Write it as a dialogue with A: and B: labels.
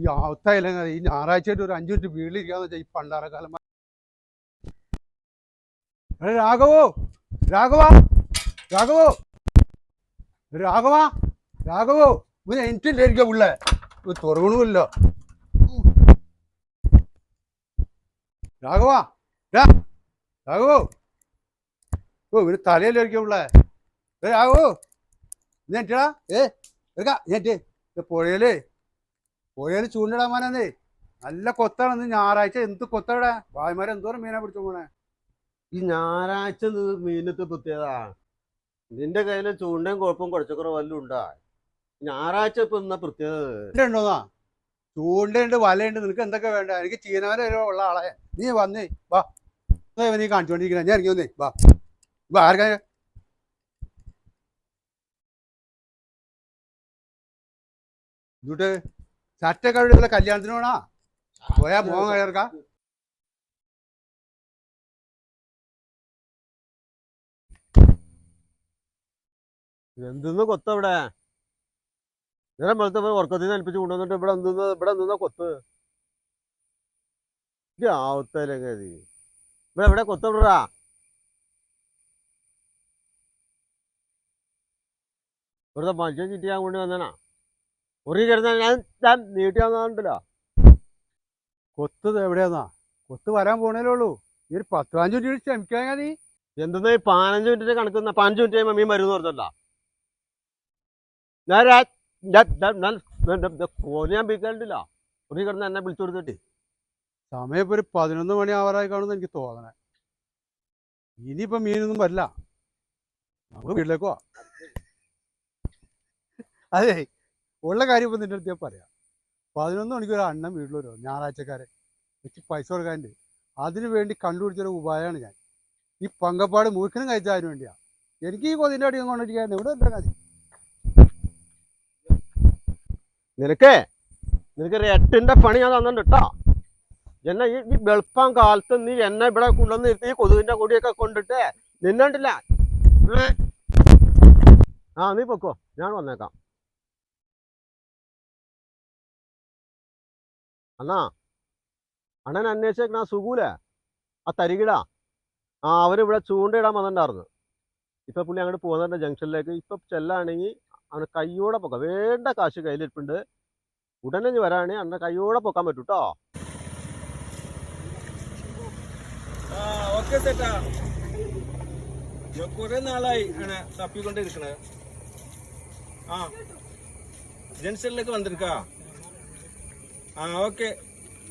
A: ഈ അവസ്ഥയില്ല ഈ ഞായറാഴ്ചയായിട്ട് ഒരു അഞ്ചു മിനിറ്റ് വീട്ടിലിരിക്കാന്ന് വെച്ചാൽ ഈ പണ്ടാറക്കാലം എടാ രാഘവോ രാഘവ രാഘവോ രാഘവ രാഘവോ ഒരു എനിക്കില്ലായിരിക്കാം ഉള്ളേ ഒരു തുറവണമില്ല. രാഘവ രാഘവോ. ഓ ഒരു തലയിലായിരിക്കും ഉള്ളേ രാഘവോ എന്നിട്ടാ ഏ എടുക്ക എന്നിട്ട് പുഴയിൽ പുഴയിൽ ചൂണ്ടിടാൻ മാനേ. നല്ല കൊത്താണ് ഇന്ന് ഞായറാഴ്ച. എന്ത് കൊത്തവിടെ ഭായിമാരെ എന്തോരം മീനാ പിടിച്ചു പോണേ?
B: ഈ ഞായറാഴ്ച മീനത്ത് പ്രത്യേകതാ നിന്റെ കയ്യിൽ ചൂണ്ടയും കുഴപ്പം കുറച്ചൊക്കെ വല്ലതും ഉണ്ടാ? ഞായറാഴ്ച ഇപ്പൊ എന്നാ പ്രത്യേകത.
A: ഉണ്ടോന്നാ ചൂണ്ടയുണ്ട് വലയുണ്ട്. നിനക്ക് എന്തൊക്കെ വേണ്ട? എനിക്ക് ചീനവല വരെ ഉള്ള ആളെ. നീ വന്നേ. വാ. നീ കാണിച്ചോണ്ടിരിക്കണ ഞാൻ എനിക്ക് വന്നേ. വാ. വാ ആർക്കാ? ഇതുട്ട് ചട്ടൊക്കെ கழுவுல കല്യാണത്തിന് വേണോ പോയാ മോഹം കഴിയർക്ക
B: എന്തെന്ന് കൊത്ത ഇവിടെ നേരം വെളുത്തപ്പോ ഉറക്കത്തിൽ നിന്ന് ഏൽപ്പിച്ച് കൊണ്ടുവന്നിട്ട് ഇവിടെ എന്തെന്ന് ഇവിടെ എന്തെന്നാ കൊത്ത്? ആവത്തല്ലേ ഇവിടെ എവിടെ കൊത്ത വിടറാ ഇവിടുത്തെ മത്സ്യം ചിറ്റിയാൻ കൊണ്ട് വന്നനാ. കിടന്ന ഞാൻ ഞാൻ നീട്ടി വന്നിട്ടില്ല
A: കൊത്ത് എവിടെയാന്നാ? കൊത്ത് വരാൻ പോണേലേ ഉള്ളൂ. ഈ ഒരു പത്ത് പതിനഞ്ച് മിനിറ്റ് ക്ഷമിക്കാൻ നീ
B: എന്തെന്നാ ഈ പതിനഞ്ച് മിനിറ്റ് കണക്കുന്ന പതിനഞ്ച് മിനിറ്റ് കഴിയുമ്പോൾ മീൻ വരുമെന്ന് പറഞ്ഞല്ലോ. ഞാൻ ഞാൻ- പിടിക്കാണ്ടില്ല ഒരു കിടന്ന് എന്നെ വിളിച്ചു കൊടുത്തിട്ട്.
A: സമയം ഇപ്പൊ ഒരു പതിനൊന്ന് മണി ആവാറായി കാണുമെന്ന് എനിക്ക് തോന്നണേ. ഇനിയിപ്പോ മീനൊന്നും വരില്ല. നമുക്ക് വീട്ടിലേക്ക് പോവാം. അതെ. ഉള്ള കാര്യം ഇപ്പം നിന്റെ അടുത്ത് ഞാൻ പറയാം. പതിനൊന്ന് മണിക്ക് ഒരു അണ്ണൻ വീട്ടിൽ വരും ഞായറാഴ്ചക്കാരെ. എനിക്ക് പൈസ കൊടുക്കാനുണ്ട്. അതിനു വേണ്ടി കണ്ടുപിടിച്ചൊരു ഉപായമാണ് ഞാൻ. ഈ പങ്കപ്പാട് മൂക്കിനും കഴിച്ചതിന് വേണ്ടിയാണ് എനിക്ക് ഈ കൊതിന്റെ അടിയും കൊണ്ടിരിക്കാൻ ഇവിടെ എന്താ കാര്യം
B: നിനക്കേ നിനക്ക് എട്ടിന്റെ പണി ഞാൻ തന്നിട്ടുണ്ട് കേട്ടോ എന്നെ ഈ വെളുപ്പം കാലത്ത് നീ എന്നെ ഇവിടെ കൊണ്ടുവന്ന് ഈ കൊതുകിന്റെ കൊടിയൊക്കെ കൊണ്ടിട്ട് നിന്നണ്ടില്ല. ആ നീ പൊക്കോ. ഞാൻ വന്നേക്കാം. അണ്ണാ അണ്ണൻ അന്വേഷിച്ചേക്കണ ആ ആ തരികിടാ. ആ അവരിവിടെ ചൂണ്ടയിടാൻ വന്നിട്ടുണ്ടായിരുന്നു. ഇപ്പൊ പുള്ളി അങ്ങോട്ട് പോകുന്നുണ്ട് ജംഗ്ഷനിലേക്ക്. ഇപ്പൊ ചെല്ലാണെങ്കിൽ അവന് കയ്യോടെ പൊക്കാം. വേണ്ട കാശ് കയ്യിലിരിപ്പുണ്ട്. ഉടനെ വരാണെങ്കിൽ അണ്ണൻ കയ്യോടെ പൊക്കാൻ
C: ഓക്കെ ചേട്ടാ കുറെ നാളായി തപ്പിക്കൊണ്ടിരിക്കണേ ആ ജംഗ്ഷനിലേക്ക് വന്നിരിക്കാ. ആ ഓക്കെ